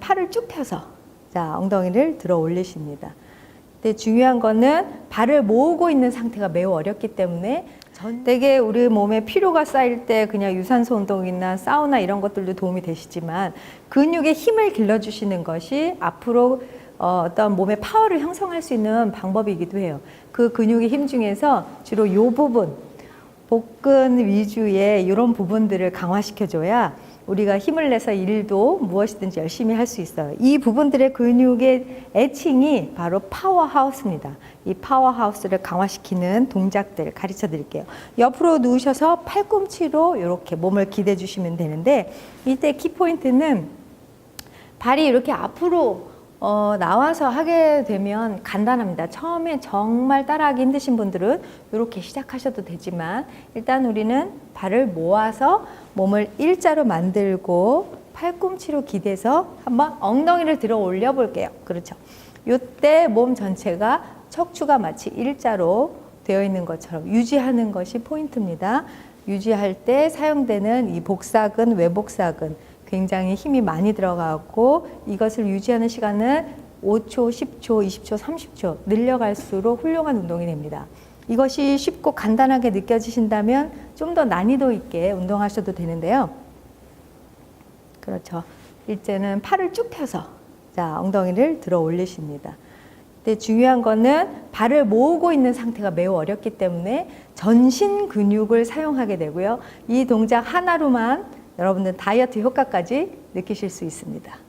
팔을 쭉 펴서 자 엉덩이를 들어 올리십니다. 근데 중요한 거는 발을 모으고 있는 상태가 매우 어렵기 때문에 전 되게 우리 몸에 피로가 쌓일 때 그냥 유산소 운동이나 사우나 이런 것들도 도움이 되시지만 근육에 힘을 길러주시는 것이 앞으로 어, 어떤 몸의 파워를 형성할 수 있는 방법이기도 해요. 그 근육의 힘 중에서 주로 요 부분, 복근 위주의 이런 부분들을 강화시켜줘야 우리가 힘을 내서 일도 무엇이든지 열심히 할 수 있어요. 이 부분들의 근육의 애칭이 바로 파워하우스입니다. 이 파워하우스를 강화시키는 동작들 가르쳐 드릴게요. 옆으로 누우셔서 팔꿈치로 이렇게 몸을 기대 주시면 되는데 이때 키포인트는 발이 이렇게 앞으로 어, 나와서 하게 되면 간단합니다. 처음에 정말 따라하기 힘드신 분들은 이렇게 시작하셔도 되지만 일단 우리는 발을 모아서 몸을 일자로 만들고 팔꿈치로 기대서 한번 엉덩이를 들어 올려 볼게요. 그렇죠. 이때 몸 전체가 척추가 마치 일자로 되어 있는 것처럼 유지하는 것이 포인트입니다. 유지할 때 사용되는 이 복사근, 외복사근 굉장히 힘이 많이 들어가고 이것을 유지하는 시간은 5초, 10초, 20초, 30초 늘려갈수록 훌륭한 운동이 됩니다. 이것이 쉽고 간단하게 느껴지신다면 좀 더 난이도 있게 운동하셔도 되는데요. 그렇죠. 일제는 팔을 쭉 펴서 자 엉덩이를 들어 올리십니다. 근데 중요한 거는 발을 모으고 있는 상태가 매우 어렵기 때문에 전신 근육을 사용하게 되고요. 이 동작 하나로만 여러분들 다이어트 효과까지 느끼실 수 있습니다.